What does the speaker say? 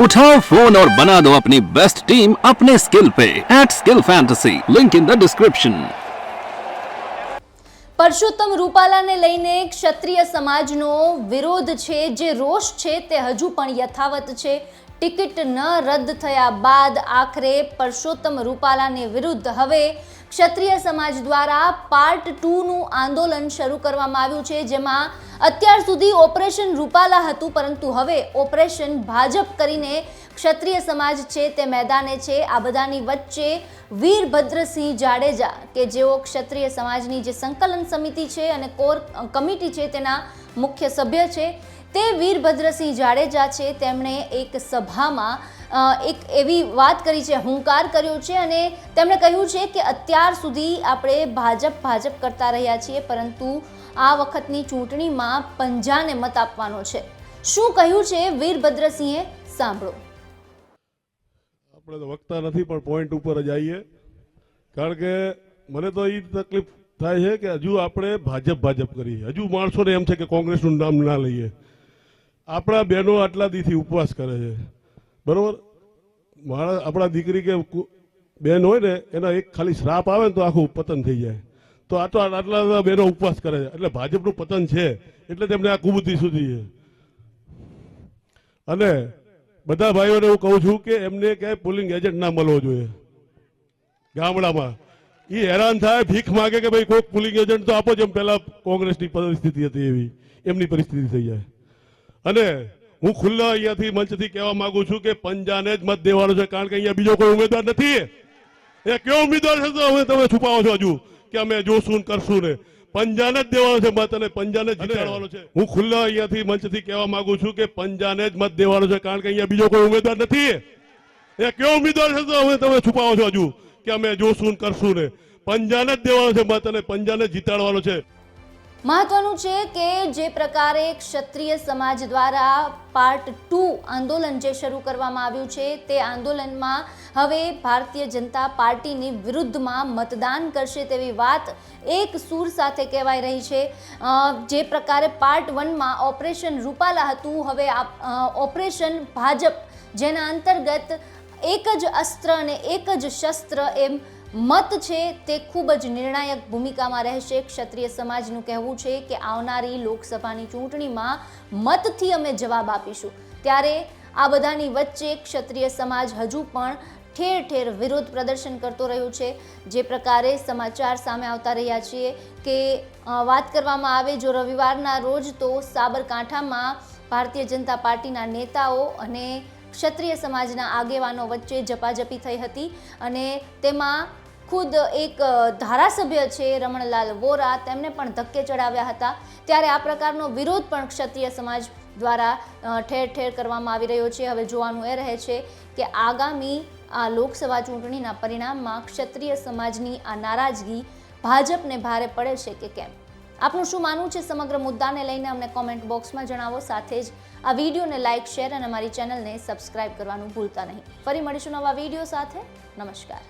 उठाओ फोन और बना दो अपनी बेस्ट टीम अपने स्किल पे at skill fantasy link in the description Parshottam રૂપાલાને લઈને ક્ષત્રિય સમાજનો વિરોધ છે જે રોષ છે તે હજુ પણ યથાવત છે ટિકિટ ન રદ થયા બાદ આખરે પરસોત્તમ રૂપાલાને વિરુદ્ધ હવે ક્ષત્રિય સમાજ દ્વારા પાર્ટ ટુનું આંદોલન શરૂ કરવામાં આવ્યું છે, જેમાં અત્યાર સુધી ઓપરેશન રૂપાલા હતું, પરંતુ હવે ઓપરેશન ભાજપ કરીને ક્ષત્રિય સમાજ છે તે મેદાને છે. આ બધાની વચ્ચે વીરભદ્રસિંહ જાડેજા, કે જેઓ ક્ષત્રિય સમાજની જે સંકલન સમિતિ છે અને કોર કમિટી છે તેના મુખ્ય સભ્ય છે તે વીરભદ્રસિંહ જાડેજા છે. તેમણે એક સભામાં એક એવી વાત કરી છે, હુંકાર કર્યો છે અને તેમણે કહ્યું છે કે અત્યાર સુધી આપણે ભાજપ ભાજપ કરતા રહ્યા છીએ, પરંતુ આ વખતની ચૂંટણીમાં પંજાને મત આપવાનો છે. શું કહ્યું છે વીરભદ્રસિંહે? સાંભળો. આપણે તો વખતા નથી, પણ પોઈન્ટ ઉપર જ આવીએ. કારણ કે મને તો એ તકલીફ થાય છે કે હજુ આપણે ભાજપ ભાજપ કરીએ. હજુ માણસોને એમ છે કે કોંગ્રેસનું નામ ના લઈએ. આપણા બહેનો આટલા દીથી ઉપવાસ કરે છે. બરોબર? મારા, આપણા દીકરી કે બહેન હોય ને, એના એક ખાલી શ્રાપ આવે ને તો આખું પતન થઈ જાય. તો આ તો આટલા બધા બહેનો ઉપવાસ કરે છે. એટલે ભાજપનું પતન છે. એટલે તેમને આ કુબુદ્ધિ સુધી છે. અને બધા ભાઈઓને હું કહું છું કે એમને ક્યાંય પોલિંગ એજન્ટ ના મળવો જોઈએ. ગામડામાં. એ હેરાન થાય, ભીખ માગે કે ભાઈ કોઈક પોલિંગ એજન્ટ તો આપો જેમ પહેલા કોંગ્રેસની પરિસ્થિતિ હતી એવી. એમની પરિસ્થિતિ થઈ જાય. અને હું ખુલ્લા અહીંયાથી મંચથી કહેવા માંગુ છું કે પંજાને જ મત દેવાનો છે કારણ કે અહીંયા બીજો કોઈ ઉમેદવાર નથી. એ કયો ઉમેદવાર છે તો હવે તમે છુપાવો છો હજુ કે અમે જોશું કરશું ને. પંજાને જ દેવાનો છે મત અને પંજાને જીતાડવાનો છે. હું ખુલ્લા અહીંયાથી મંચથી કહેવા માંગુ છું કે પંજાને જ મત દેવાનો છે કારણ કે અહીંયા બીજો કોઈ ઉમેદવાર નથી. એ કયો ઉમેદવાર છે તો હવે તમે છુપાવો છો હજુ કે અમે જોશું કરશું ને. પંજાને જ દેવાનો છે મત અને પંજાને જીતાડવાનો છે. મહત્વનું છે કે જે પ્રકારે ક્ષત્રિય સમાજ દ્વારા પાર્ટ ટુ આંદોલન જે શરૂ કરવામાં આવ્યું છે, તે આંદોલનમાં હવે ભારતીય જનતા પાર્ટીની વિરુદ્ધમાં મતદાન કરશે તેવી વાત એક સૂર સાથે કહેવાય રહી છે. જે પ્રકારે પાર્ટ વનમાં ઓપરેશન રૂપાલા હતું, હવે ઓપરેશન ભાજપ, જેના અંતર્ગત એક જ અસ્ત્ર અને એક જ શસ્ત્ર એમ મત છે તે ખૂબ જ નિર્ણાયક ભૂમિકામાં રહેશે. ક્ષત્રિય સમાજનું કહેવું છે કે આવનારી લોકસભાની ચૂંટણીમાં મતથી અમે જવાબ આપીશું. ત્યારે આ બધાની વચ્ચે ક્ષત્રિય સમાજ હજુ પણ ઠેર ઠેર વિરોધ પ્રદર્શન કરતો રહ્યો છે. જે પ્રકારે સમાચાર સામે આવતા રહ્યા છીએ કે વાત કરવામાં આવે જો રવિવારના રોજ તો સાબરકાંઠામાં ભારતીય જનતા પાર્ટીના નેતાઓ અને ક્ષત્રિય સમાજના આગેવાનો વચ્ચે ઝપાઝપી થઈ હતી અને તેમાં ખુદ એક ધારાસભ્ય છે રમણલાલ વોરા. તેમને પણ ધક્કે ચડાવ્યા હતા. ત્યારે આ પ્રકારનો વિરોધ પણ ક્ષત્રિય સમાજ દ્વારા ઠેર ઠેર કરવામાં આવી રહ્યો છે. હવે જોવાનું એ રહે છે કે આગામી, આ લોકસભા ચૂંટણીના પરિણામમાં ક્ષત્રિય સમાજની આ નારાજગી ભાજપને ભારે પડે છે કે કેમ? આપનું શું માનવું છે? સમગ્ર મુદ્દાને લઈને અમને કોમેન્ટ બોક્સમાં જણાવો. સાથે જ આ વિડીયોને લાઇક શેર અને અમારી ચેનલને સબસ્ક્રાઇબ કરવાનું ભૂલતા નહીં. ફરી મળીશું નવા વીડિયો સાથે. નમસ્કાર.